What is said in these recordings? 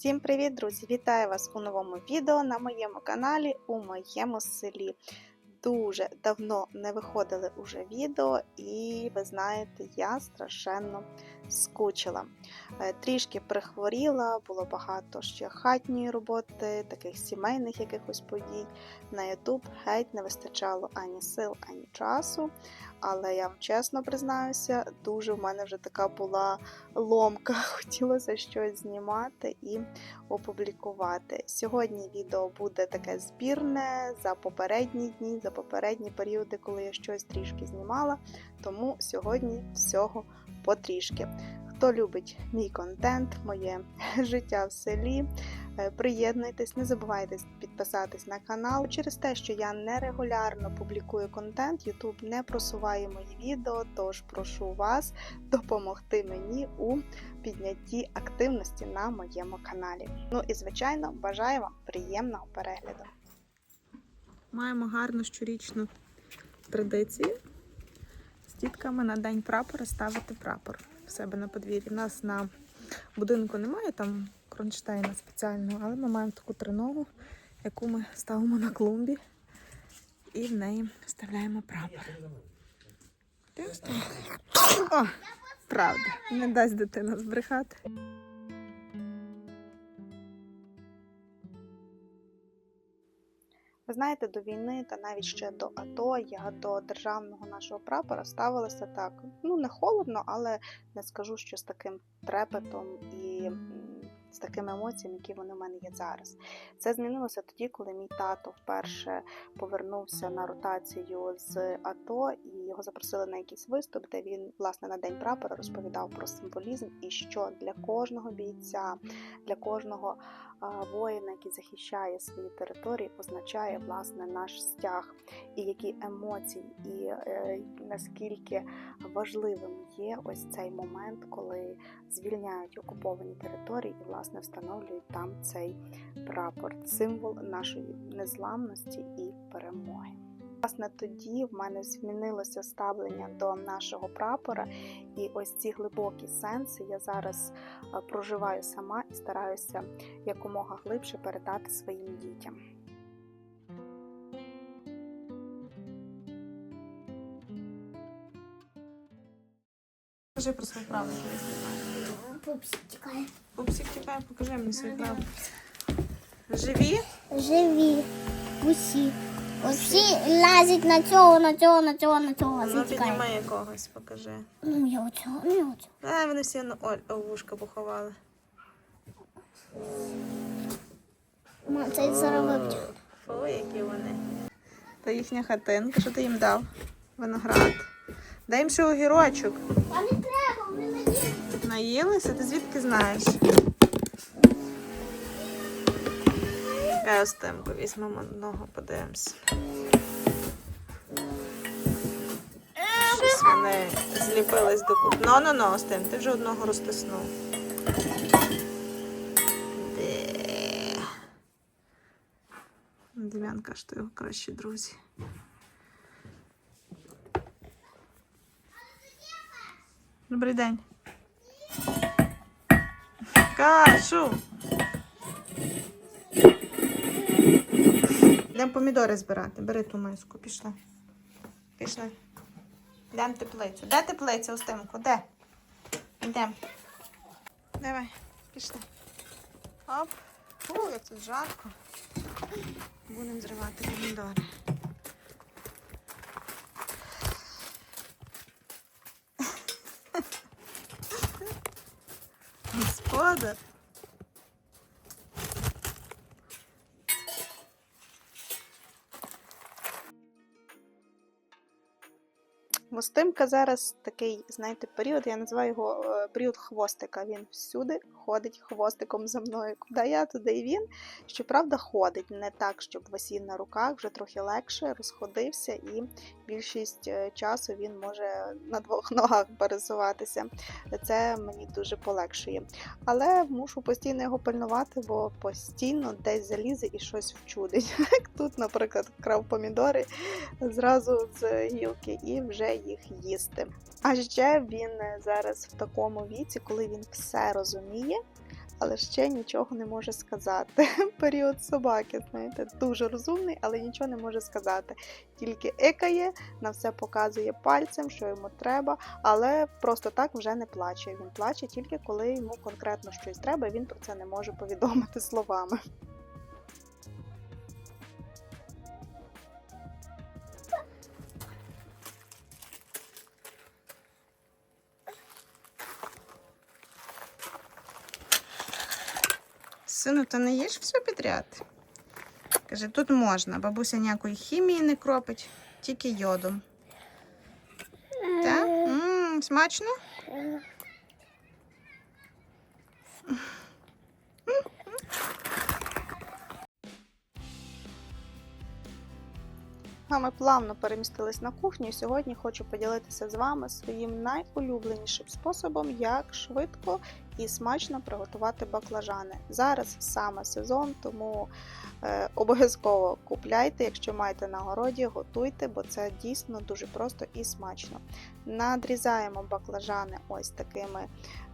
Всім привіт, друзі! Вітаю вас у новому відео на моєму каналі у моєму селі. Дуже давно не виходили уже відео, і ви знаєте, я страшенно скучила. Е, Трішки прихворіла, було багато ще хатньої роботи, таких сімейних якихось подій. На YouTube геть не вистачало ані сил, ані часу. Але я вам чесно признаюся, дуже в мене вже така була ломка. Хотілося щось знімати і опублікувати. Сьогодні відео буде таке збірне за попередні дні, за попередні періоди, коли я щось трішки знімала. Тому сьогодні всього потрішки. Хто любить мій контент, моє життя в селі, е, приєднуйтесь, не забувайте підписатись на канал. Через те, що я нерегулярно публікую контент, YouTube не просуває мої відео, тож прошу вас допомогти мені у піднятті активності на моєму каналі. Ну і звичайно, бажаю вам приємного перегляду. Маємо гарну щорічну традицію дітками на день прапора ставити прапор в себе на подвір'ї. У нас на будинку немає там кронштейна спеціального, але ми маємо таку триногу, яку ми ставимо на клумбі і в неї вставляємо прапор. Ти? О, правда, не дасть дитина збрехати. Ви знаєте, до війни та навіть ще до АТО я до державного нашого прапора ставилася так. Ну не холодно, але не скажу, що з таким трепетом і з такими емоціями, які вони в мене є зараз. Це змінилося тоді, коли мій тато вперше повернувся на ротацію з АТО, і його запросили на якийсь виступ, де він власне на день прапора розповідав про символізм і що для кожного бійця, для кожного воїна, який захищає свої території, означає власне наш стяг, і які емоції, і е, наскільки важливим є ось цей момент, коли звільняють окуповані території і власне встановлюють там цей прапор, символ нашої незламності і перемоги. Власне, тоді в мене змінилося ставлення до нашого прапора, і ось ці глибокі сенси я зараз е, проживаю сама і стараюся якомога глибше передати своїм дітям. Скажи про свою правду. Пупсик тікає. Пупсик тікає, покажи мені свою правду. Живі? Живі. Усі. Усі лазять на цього, на цього, на цього, на цього. Ну, піднімай якогось, покажи. Ну, я оцього, ну, я оцього. А, вони всі на Оль, вушка поховали. Мам, це зараз вип'ю. Фу, які вони. Та їхня хатинка, що ти їм дав? Виноград. Дай їм ще огірочок. Вони. Наїлися? Ти звідки знаєш? Я остемку візьмемо одного, подивимося. Щось вони зліпились до куп. Ну, ну, ну, Остем, ти вже одного розтиснув. Де? Що його кращі друзі. Добрий день. Кашу. Йдемо помідори збирати. Бери ту миску. Пішли. Пішли. Йдемо теплицю. Де теплиця, Устимку? Де? Йдемо. Давай, пішли. Оп. Фу, як тут жарко. Будемо зривати помідори. bit. Мостимка зараз такий, знаєте, період, я називаю його е, період хвостика. Він всюди ходить хвостиком за мною. Куди я, туди і він. Щоправда, ходить не так, щоб висів на руках, вже трохи легше, розходився, і більшість е, часу він може на двох ногах пересуватися. Це мені дуже полегшує. Але мушу постійно його пильнувати, бо постійно десь залізе і щось вчудить. Тут, наприклад, крав помідори зразу з гілки і вже їх їсти. А ще він зараз в такому віці, коли він все розуміє, але ще нічого не може сказати. Період собаки, знаєте, дуже розумний, але нічого не може сказати. Тільки екає, на все показує пальцем, що йому треба, але просто так вже не плаче. Він плаче тільки коли йому конкретно щось треба, і він про це не може повідомити словами. Сину, ти не їш все підряд? Каже, тут можна. Бабуся ніякої хімії не кропить, тільки йодом. Так? М, смачно? А ми плавно перемістились на кухню і сьогодні хочу поділитися з вами своїм найулюбленішим способом, як швидко і смачно приготувати баклажани. Зараз саме сезон, тому е, обов'язково купляйте, якщо маєте на городі, готуйте, бо це дійсно дуже просто і смачно. Надрізаємо баклажани ось такими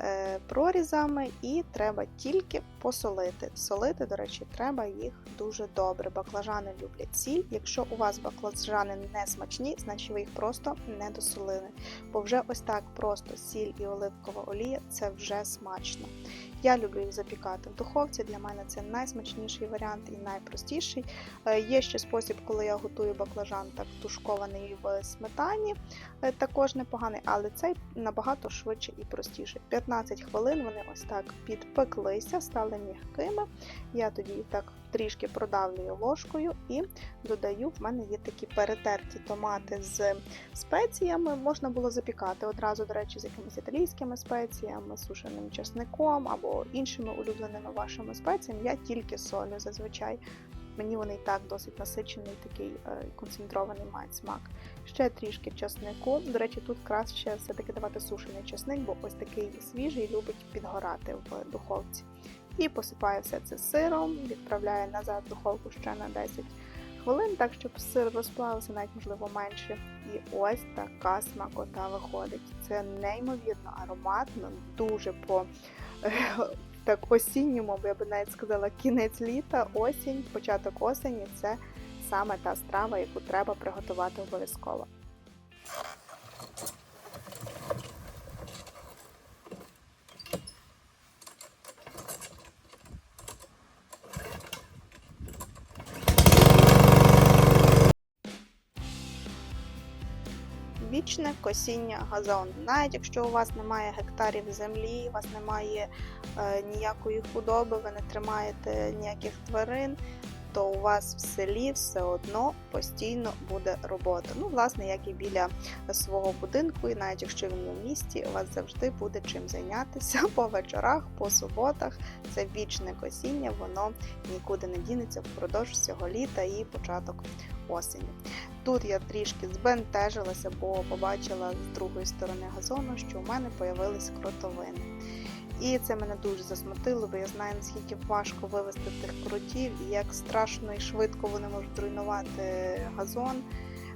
е, прорізами, і треба тільки посолити. Солити, до речі, треба їх дуже добре. Баклажани люблять сіль. Якщо у вас баклажани не смачні, значить ви їх просто не досолили. Бо вже ось так просто сіль і оливкова олія це вже смачно. Я люблю їх запікати в духовці. Для мене це найсмачніший варіант і найпростіший. Е, Є ще спосіб, коли я готую баклажан так тушкований в сметані. Е, Також непоганий, але цей набагато швидше і простіше. 15 хвилин вони ось так підпеклися, стали м'якими. Я тоді їх так трішки продавлюю ложкою і додаю. В мене є такі перетерті томати з спеціями. Можна було запікати одразу, до речі, з якимись італійськими спеціями, сушеним чесником або іншими улюбленими вашими спеціями. Я тільки солю зазвичай. Мені вони і так досить насичений, такий е, концентрований мають смак. Ще трішки чеснику. До речі, тут краще все-таки давати сушений чесник, бо ось такий свіжий любить підгорати в духовці. І посипаю все це сиром, відправляю назад в духовку ще на 10 хвилин, так щоб сир розплавився, навіть можливо менше. І ось така смакота виходить. Це неймовірно ароматно, дуже по так осінньому, я би навіть сказала, кінець літа, осінь, початок осені це саме та страва, яку треба приготувати обов'язково. Вічне косіння газону. Навіть якщо у вас немає гектарів землі, у вас немає е, ніякої худоби, ви не тримаєте ніяких тварин, то у вас в селі все одно постійно буде робота. Ну, власне, як і біля свого будинку, і навіть якщо він в місті, у вас завжди буде чим зайнятися по вечорах, по суботах. Це вічне косіння, воно нікуди не дінеться впродовж всього літа і початок осені. Тут я трішки збентежилася, бо побачила з другої сторони газону, що у мене появились кротовини. І це мене дуже засмутило, бо я знаю, наскільки важко вивести тих кротів і як страшно і швидко вони можуть руйнувати газон.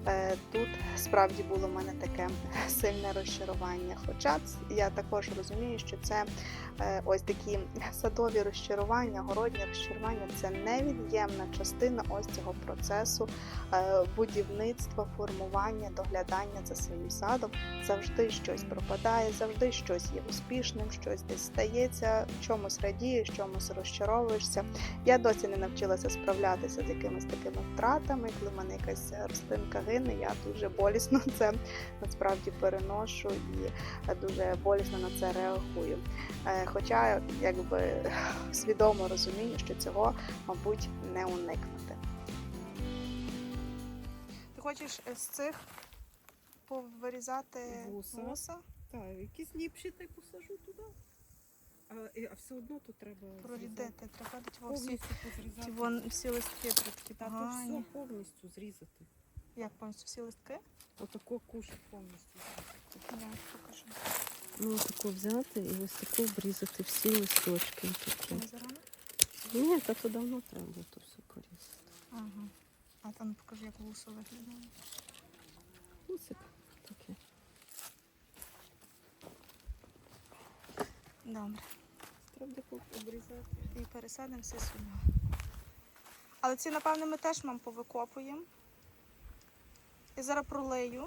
Е, Тут справді було в мене таке сильне розчарування. Хоча я також розумію, що це е, ось такі садові розчарування, городні розчарування це невід'ємна частина ось цього процесу е, будівництва, формування, доглядання за своїм садом. Завжди щось пропадає, завжди щось є успішним, щось десь стається, чомусь радієш, чомусь розчаровуєшся. Я досі не навчилася справлятися з якимись такими втратами. Коли в мене якась рослинка гине, я дуже болісно це насправді переношу і е, дуже болісно на це реагую. Е, Хоча якби свідомо розумію, що цього, мабуть, не уникнути. Ти хочеш з цих повирізати Вуса. вуса? Так, якісь ліпші та й посажу туди. А, і- а все одно тут треба. Прорідити, треба дати всі, повністю позрізати. вон всі листки такі Та то все повністю зрізати. Як повністю всі листки? Отако куш повністю. Я покажу. Ну, отако взяти і ось тако обрізати всі листочки. Такі. Не зарано? Ні, та то давно треба було то все порізати. Ага. А там покажи, як вусо виглядає. Усик таке. Добре. треба обрізати. І пересадимося сюди. Але ці, напевно, ми теж мам повикопуємо. І зараз пролию.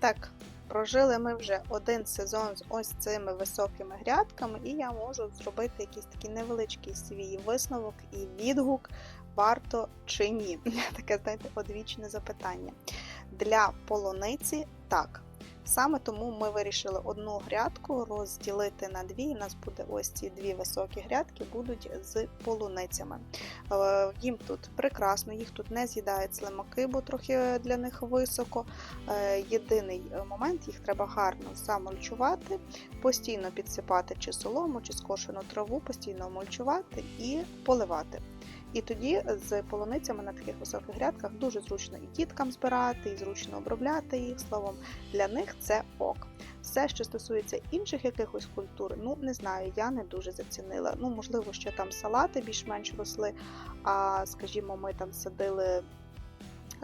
Так, прожили ми вже один сезон з ось цими високими грядками, і я можу зробити якийсь такий невеличкий свій висновок і відгук, варто чи ні. Таке, знаєте, одвічне запитання. Для полуниці так. Саме тому ми вирішили одну грядку розділити на дві. У нас буде ось ці дві високі грядки, будуть з полуницями. Е, Їм тут прекрасно, їх тут не з'їдають слимаки, бо трохи для них високо. Е, Єдиний момент, їх треба гарно замульчувати, постійно підсипати чи солому, чи скошену траву, постійно мульчувати і поливати. І тоді з полуницями на таких високих грядках дуже зручно і діткам збирати, і зручно обробляти їх. Словом, для них це ок. Все, що стосується інших якихось культур, ну не знаю, я не дуже зацінила. Ну, можливо, що там салати більш-менш росли, а скажімо, ми там садили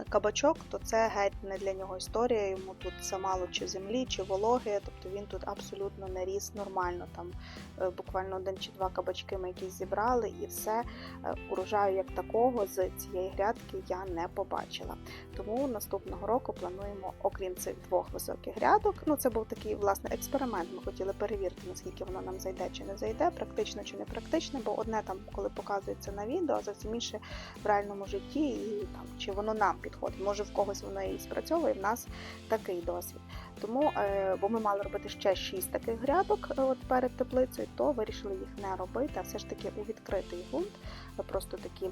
кабачок, то це геть не для нього історія. Йому тут замало чи землі, чи вологи, тобто він тут абсолютно не ріс нормально. Там е, буквально один чи два кабачки ми якісь зібрали, і все Е, урожаю як такого з цієї грядки я не побачила. Тому наступного року плануємо, окрім цих двох високих грядок. Ну це був такий власне експеримент. Ми хотіли перевірити, наскільки воно нам зайде чи не зайде, практично чи не практично, бо одне там, коли показується на відео, а зовсім інше в реальному житті, і там чи воно нам підходить. Може в когось воно і спрацьовує. В нас такий досвід. Тому, е, бо ми мали робити ще шість таких грядок е, от перед теплицею, то вирішили їх не робити, а все ж таки у відкритий ґрунт, е, просто такі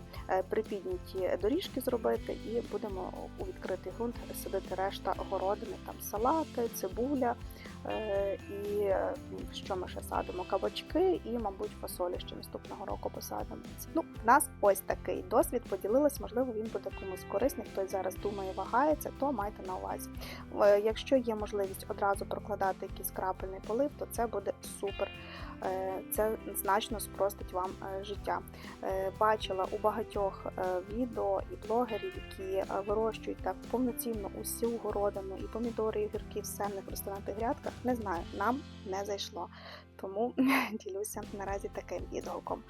припідняті доріжки зробити, і будемо у відкритий ґрунт садити решта городини, там салати, цибуля. Е, І що ми ще садимо? Кабачки і, мабуть, фасолі ще наступного року посадимо. Ну, в нас ось такий досвід поділилась. Можливо, він буде комусь корисний. Хтось зараз думає, вагається, то майте на увазі. Якщо є можливість одразу прокладати якийсь крапельний полив, то це буде супер. Е, Це значно спростить вам е, життя. Е, Бачила у багатьох відео і блогерів, які вирощують так повноцінно усю городину, і помідори, і огірки, все в них росте на тих грядках. Не знаю, нам не зайшло. Тому ділюся наразі таким відгуком.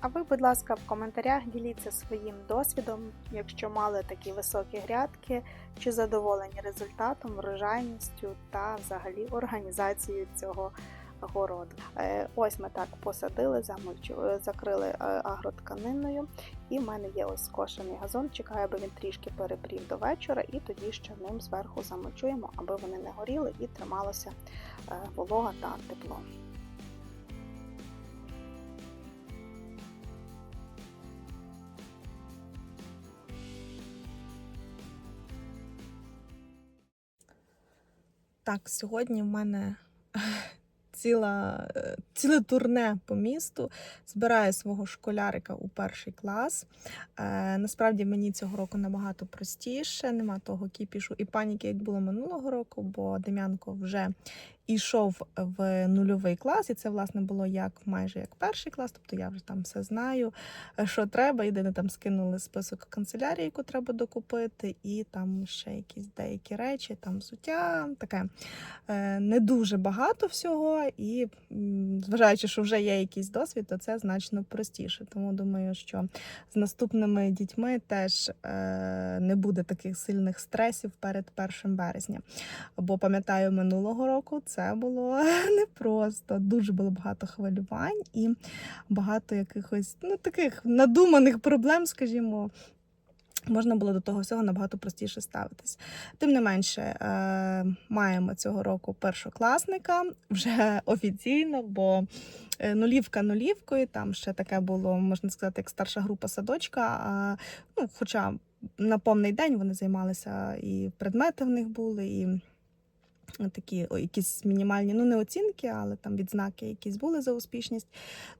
А ви, будь ласка, в коментарях діліться своїм досвідом, якщо мали такі високі грядки, чи задоволені результатом, врожайністю та взагалі організацією цього городу. Е, Ось ми так посадили, е, закрили е, агротканиною, і в мене є ось скошений газон. Чекаю, аби він трішки перепрів до вечора, і тоді ще ним зверху замульчуємо, аби вони не горіли і трималося е, волога та тепло. Так, сьогодні в мене ціла, е, ціле турне по місту. Збираю свого школярика у перший клас. Е, насправді мені цього року набагато простіше, нема того кіпішу і паніки, як було минулого року, бо Дем'янко вже ішов в нульовий клас, і це власне було як майже як перший клас, тобто я вже там все знаю, що треба. Єдине там скинули список канцелярії, яку треба докупити, і там ще якісь деякі речі, там взуття, таке е, не дуже багато всього. І зважаючи, що вже є якийсь досвід, то це значно простіше. Тому думаю, що з наступними дітьми теж е, не буде таких сильних стресів перед 1 березня. Бо пам'ятаю, минулого року це було непросто. Дуже було багато хвилювань і багато якихось ну таких надуманих проблем, скажімо. Можна було до того всього набагато простіше ставитись. Тим не менше, е, маємо цього року першокласника вже офіційно, бо е, нулівка нулівкою, там ще таке було, можна сказати, як старша група садочка. А, ну, хоча на повний день вони займалися, і предмети в них були, і такі о, якісь мінімальні, ну не оцінки, але там відзнаки якісь були за успішність,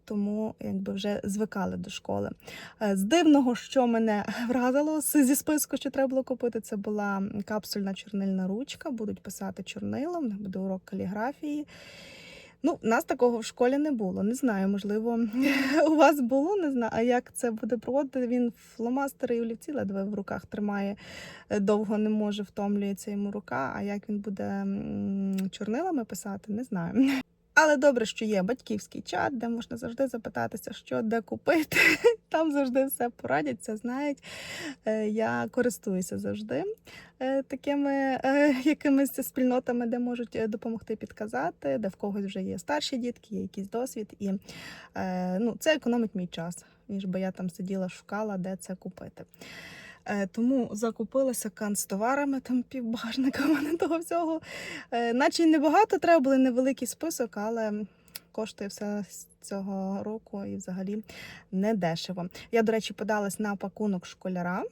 тому якби вже звикали до школи. Е, З дивного, що мене вразило зі списку, що треба було купити, це була капсульна чорнильна ручка. Будуть писати чорнилом, буде урок каліграфії. Ну, нас такого в школі не було. Не знаю, можливо, у вас було, не знаю. А як це буде проводити? Він фломастери і олівці ледве в руках тримає, е, довго не може, втомлюється йому рука. А як він буде чорнилами писати, не знаю. Але добре, що є батьківський чат, де можна завжди запитатися, що де купити. Там завжди все порадяться, знають. Е, Я користуюся завжди е, такими е, якимись спільнотами, де можуть допомогти підказати, де в когось вже є старші дітки, є якийсь досвід. І ну, це економить мій час, ніж би я там сиділа, шукала, де це купити. Е, Тому закупилася канцтоварами, там півбажника в мене того всього. Е, Наче й небагато, треба було невеликий список, але коштує все з цього року і взагалі не дешево. Я, до речі, подалась на пакунок школяра.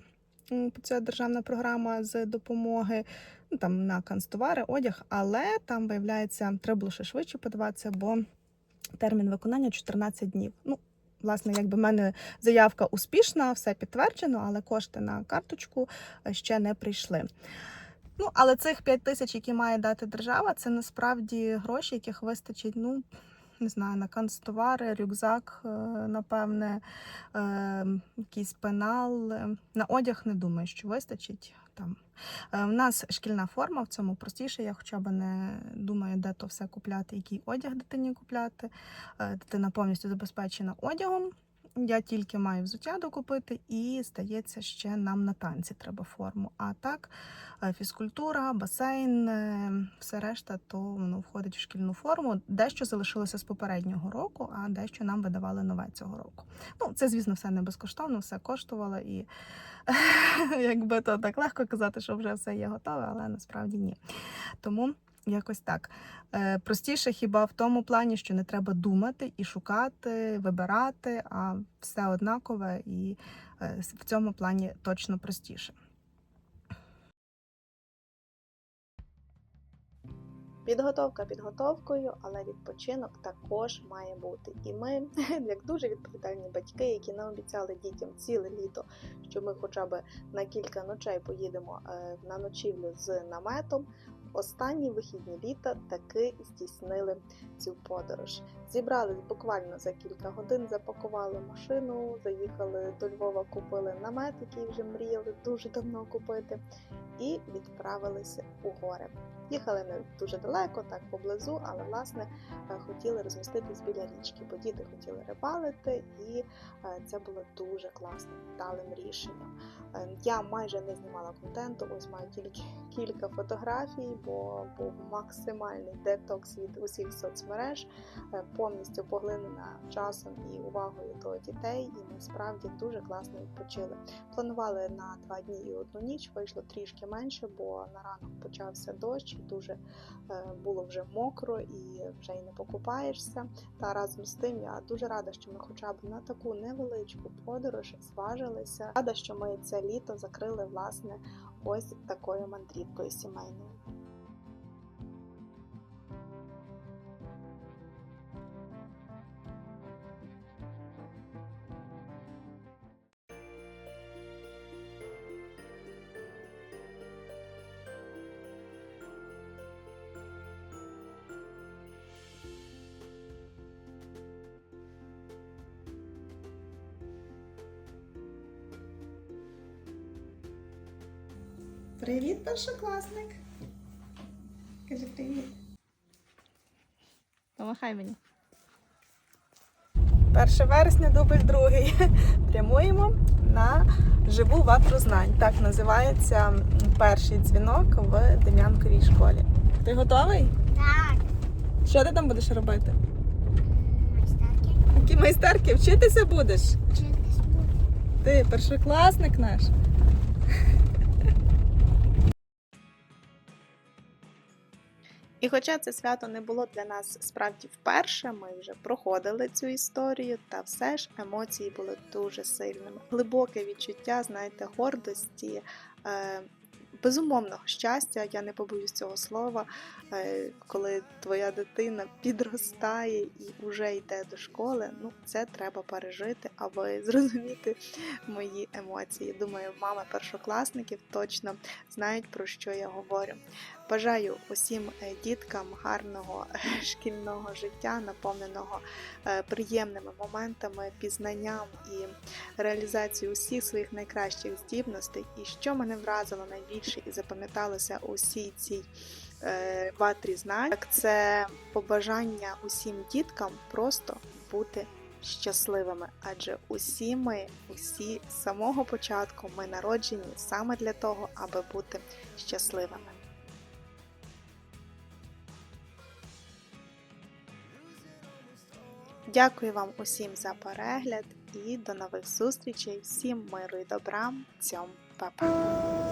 Це державна програма з допомоги ну, там, на канцтовари, одяг, але там, виявляється, треба було ще швидше подаватися, бо термін виконання 14 днів. Ну, власне, якби в мене заявка успішна, все підтверджено, але кошти на карточку е, ще не прийшли. Ну, але цих 5 тисяч, які має дати держава, це насправді гроші, яких вистачить, ну, не знаю, на канцтовари, рюкзак, е, напевне, е, якийсь пенал. На одяг не думаю, що вистачить там. Е, В нас шкільна форма, в цьому простіше. Я хоча б не думаю, де то все купляти, який одяг дитині купляти. Дитина повністю забезпечена одягом. Я тільки маю взуття докупити, і здається, ще нам на танці треба форму. А так, е, фізкультура, басейн, е, все решта, то воно входить в шкільну форму. Дещо залишилося з попереднього року, а дещо нам видавали нове цього року. Ну, це, звісно, все не безкоштовно, все коштувало і якби то так легко казати, що вже все є готове, але насправді ні. Тому якось так. Е, Простіше хіба в тому плані, що не треба думати і шукати, вибирати, а все однакове і е, в цьому плані точно простіше. Підготовка підготовкою, але відпочинок також має бути. І ми, як дуже відповідальні батьки, які не обіцяли дітям ціле літо, що ми хоча б на кілька ночей поїдемо е, на ночівлю з наметом. Останні вихідні літа таки здійснили цю подорож. Зібрались буквально за кілька годин, запакували машину, заїхали до Львова, купили намет, який вже мріяли дуже давно купити, і відправилися у гори. Їхали не дуже далеко, так поблизу, але власне е, хотіли розміститись біля річки, бо діти хотіли рибалити, і е, це було дуже класним, вдалим рішенням. Е, Я майже не знімала контенту, ось маю тільки кілька фотографій, бо був максимальний детокс від усіх соцмереж, е, повністю поглинена часом і увагою до дітей, і насправді дуже класно відпочили. Планували на два дні і одну ніч, вийшло трішки менше, бо на ранок почався дощ, дуже е, було вже мокро і вже й не покупаєшся. Та разом з тим я дуже рада, що ми хоча б на таку невеличку подорож зважилися. Рада, що ми це літо закрили власне ось такою мандрівкою сімейною. Першокласник. Кажи привіт. Помахай мені. 1 вересня, дубль другий. Прямуємо на живу ватру знань. Так називається перший дзвінок в Дем'янковій школі. Ти готовий? Так. Що ти там будеш робити? Майстерки. Які майстерки? Вчитися будеш? Вчитись буду. Ти першокласник наш. І хоча це свято не було для нас справді вперше, ми вже проходили цю історію, та все ж емоції були дуже сильними. Глибоке відчуття, знаєте, гордості. Е- Безумовного щастя, я не побоюсь цього слова, е, коли твоя дитина підростає і вже йде до школи. Ну, це треба пережити, аби зрозуміти мої емоції. Думаю, мами першокласників точно знають про що я говорю. Бажаю усім е, діткам гарного е, шкільного життя, наповненого е, приємними моментами, пізнанням і реалізацією усіх своїх найкращих здібностей. І що мене вразило найбільше і запам'яталося у всій цій ватрі знань, так це побажання усім діткам просто бути щасливими, адже усі ми, усі з самого початку, ми народжені саме для того, аби бути щасливими. Дякую вам усім за перегляд і до нових зустрічей. Всім миру і добра. Цьом, па-па!